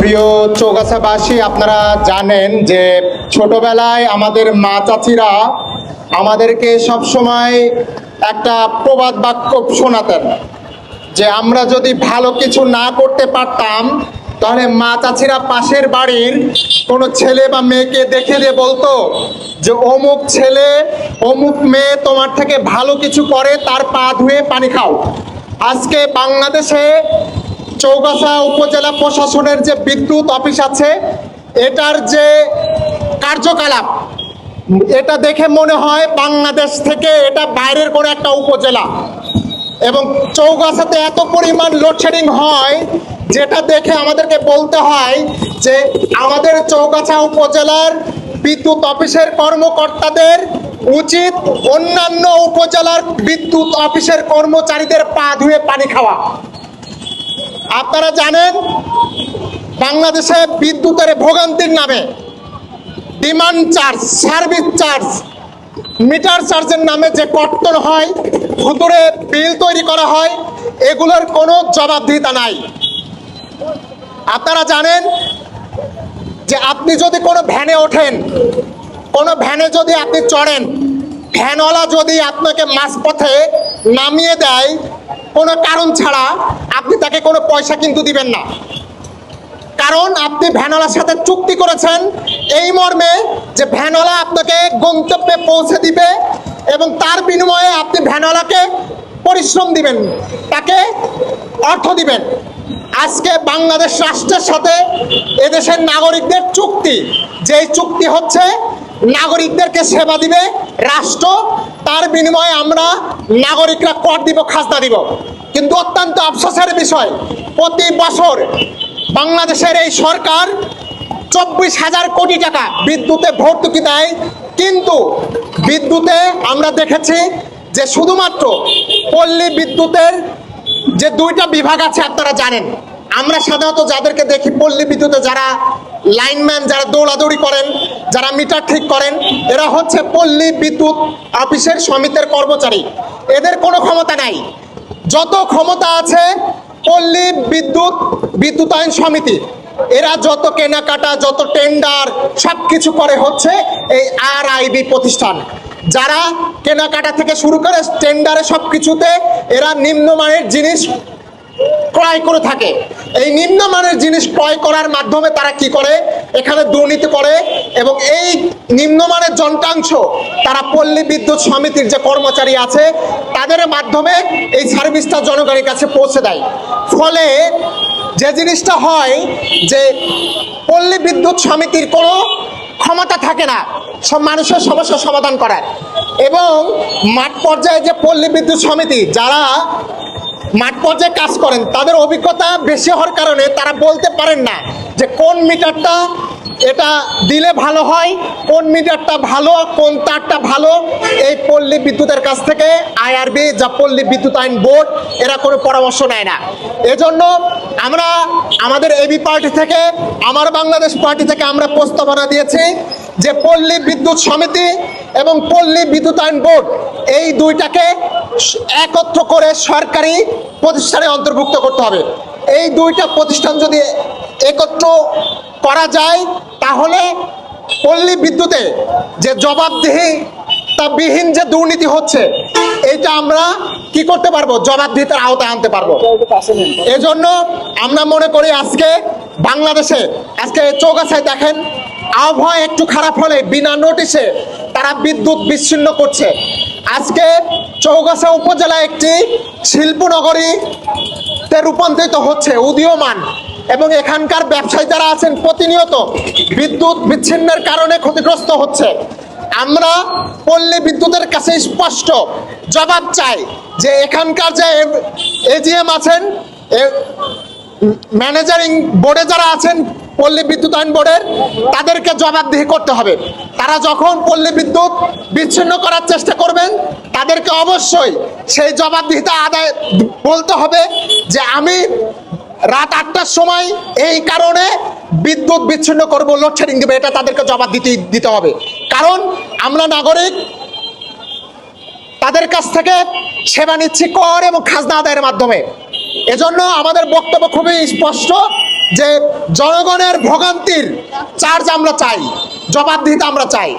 প্রিয় চৌগাছাবাসী, আপনারা জানেন যে ছোটবেলায় আমাদের মা চাচিরা আমাদেরকে সবসময় একটা প্রবাদ বাক্য শোনাতেন যে আমরা যদি ভালো কিছু না করতে পারতাম, তাহলে মা চাচিরা পাশের বাড়ির কোনো ছেলে বা মেয়েকে দেখে দিয়ে বলতো যে, অমুক ছেলে, অমুক মেয়ে তোমার থেকে ভালো কিছু করে, তার পা ধুয়ে পানি খাও। আজকে বাংলাদেশে চৌগাছা উপজেলা প্রশাসনের যে বিদ্যুৎ অফিস আছে, এটার যে কার্যকলাপ, এটা দেখে মনে হয় বাংলাদেশ থেকে এটা বাইরের কোনো একটা উপজেলা। এবং চৌগাছাতে এত পরিমাণ লোডশেডিং হয়, যেটা দেখে আমাদেরকে বলতে হয় যে আমাদের চৌগাছা উপজেলার বিদ্যুৎ অফিসের কর্মকর্তাদের উচিত অন্যান্য উপজেলার বিদ্যুৎ অফিসের কর্মচারীদের পা ধুয়ে পানি খাওয়া। আপনারা জানেন, বাংলাদেশে বিদ্যুতের ভোগান্তির নামে demand charge service charge meter চার্জের নামে যে কর্তন হয় ভুতুরে বিল তৈরি করা হয়, এগুলোর কোনো জবাবদিহিতা নাই। আপনারা জানেন যে আপনি যদি কোনো ভ্যানে ওঠেন, কোনো ভ্যানে যদি আপনি চড়েন, ভ্যানওয়ালা যদি আপনাকে মাঝপথে নামিয়ে দেয়, কোনো কারণ ছাড়া আপনি তাকে কোনো পয়সা কিন্তু দিবেন না। কারণ আপনি ভ্যানওয়ালার সাথে চুক্তি করেছেন এই মর্মে যে ভ্যানওয়ালা আপনাকে গন্তব্যে পৌঁছে দিবে এবং তার বিনিময়ে আপনি ভ্যানওয়ালাকে পরিশ্রম দিবেন, তাকে অর্থ দিবেন। আজকে বাংলাদেশ রাষ্ট্রের সাথে এদেশের নাগরিকদের চুক্তি, যেই চুক্তি হচ্ছে নাগরিকদেরকে সেবা দিবে রাষ্ট্র, তার বিনিময়ে আমরা নাগরিকরা কর দিব, খাজনা দিব। কিন্তু অত্যন্ত আফসোসের বিষয়, প্রতি বছর বাংলাদেশের এই সরকার চব্বিশ হাজার কোটি টাকা বিদ্যুতে ভর্তুকি দেয়। কিন্তু বিদ্যুতে আমরা দেখেছি যে শুধুমাত্র পল্লী বিদ্যুতের যে দুইটা বিভাগ আছে আপনারা জানেন। আমরা সাধারণত যাদেরকে দেখি, পল্লী বিদ্যুতে যারা লাইনম্যান যারা দৌড়াদৌড়ি করেন, যারা মিটার ঠিক করেন, এরা হচ্ছে পল্লী বিদ্যুৎ অফিসের সমিতির কর্মচারী। এদের কোনো ক্ষমতা নাই। যত ক্ষমতা আছে, পল্লী বিদ্যুৎ বিদ্যুতায়ন সমিতি, এরা যত কেনাকাটা, যত টেন্ডার সব কিছু করে হচ্ছে এই আর আইবি প্রতিষ্ঠান। যারা কেনাকাটা থেকে শুরু করে টেন্ডারে সব কিছুতে এরা নিম্নমানের জিনিস ক্রয় করে থাকে। এই নিম্নমানের জিনিস ক্রয় করার মাধ্যমে তারা কি করে? এখানে দুর্নীতি করে এবং এই নিম্নমানের যন্ত্রাংশ তারা পল্লী বিদ্যুৎ সমিতির যে কর্মচারী আছে, তাদের মাধ্যমে এই সার্ভিসটা জনগণের কাছে পৌঁছে দেয়। ফলে যে জিনিসটা হয় যে পল্লী বিদ্যুৎ সমিতির কোনো ক্ষমতা থাকে না, সব মানুষের সমস্যার সমাধান করার। এবং মাঠ পর্যায়ে যে পল্লী বিদ্যুৎ সমিতি, যারা মাঠ পর্যায়ে কাজ করেন, তাদের অভিজ্ঞতা বেশি হওয়ার কারণে তারা বলতে পারেন না যে কোন মিটারটা এটা দিলে ভালো হয়, কোন মিটারটা ভালো, কোন তারটা ভালো। এই পল্লী বিদ্যুতের কাছ থেকে আইআরবি যা পল্লী বিদ্যুৎ আইন বোর্ড, এরা কোনো পরামর্শ নেয় না। এজন্য আমরা আমাদের এবি পার্টি থেকে, আমার বাংলাদেশ পার্টি থেকে আমরা প্রস্তাবনা দিয়েছি যে পল্লী বিদ্যুৎ সমিতি এবং পল্লী বিদ্যুৎ আইন বোর্ড, এই দুইটাকে একত্র করে সরকারি প্রতিষ্ঠানে অন্তর্ভুক্ত করতে হবে। এই দুইটা প্রতিষ্ঠান যদি একত্র করা যায়, তাহলে পল্লী বিদ্যুতে যে জবাবদিহি, তা বিহীন যে দুর্নীতি হচ্ছে, এইটা আমরা কি করতে পারব? জবাবদিহিতার আওতায় আনতে পারব। এজন্য আমরা মনে করি আজকে বাংলাদেশে, আজকে চৌগাছায় দেখেন, আবহাওয়া একটু খারাপ হলে বিনা নোটিশে তারা বিদ্যুৎ বিচ্ছিন্ন করছে। আজকে চৌগাছা উপজেলা একটি শিল্পনগরীতে রূপান্তরিত হচ্ছে, উদীয়মান। এবং এখানকার ব্যবসায়ী যারা আছেন, প্রতিনিয়ত বিদ্যুৎ বিচ্ছিন্নের কারণে ক্ষতিগ্রস্ত হচ্ছে। আমরা পল্লী বিদ্যুতের কাছে স্পষ্ট জবাব চাই যে এখানকার যে এজিএম আছেন ম্যানেজারিং বোর্ডে যারা আছেন পল্লী বিদ্যুৎ আইন বোর্ডের তাদেরকে জবাবদিহি করতে হবে। তারা যখন পল্লী বিদ্যুৎ বিচ্ছিন্ন করার চেষ্টা করবেন, তাদেরকে অবশ্যই সেই জবাবদিহিতা আদায় বলতে হবে যে আমি রাত আটটার সময় এই কারণে বিদ্যুৎ বিচ্ছিন্ন করব লোডশেডিং দেবে, এটা তাদেরকে জবাব দিতে দিতে হবে। কারণ আমরা নাগরিক, তাদের কাছ থেকে সেবা নিচ্ছি কর এবং খাজনা আদায়ের মাধ্যমে। এজন্য আমাদের বক্তব্য খুবই স্পষ্ট। যে জনগণের ভোগান্তির চার্জ আমরা চাই জবাবদিহিতা আমরা চাই।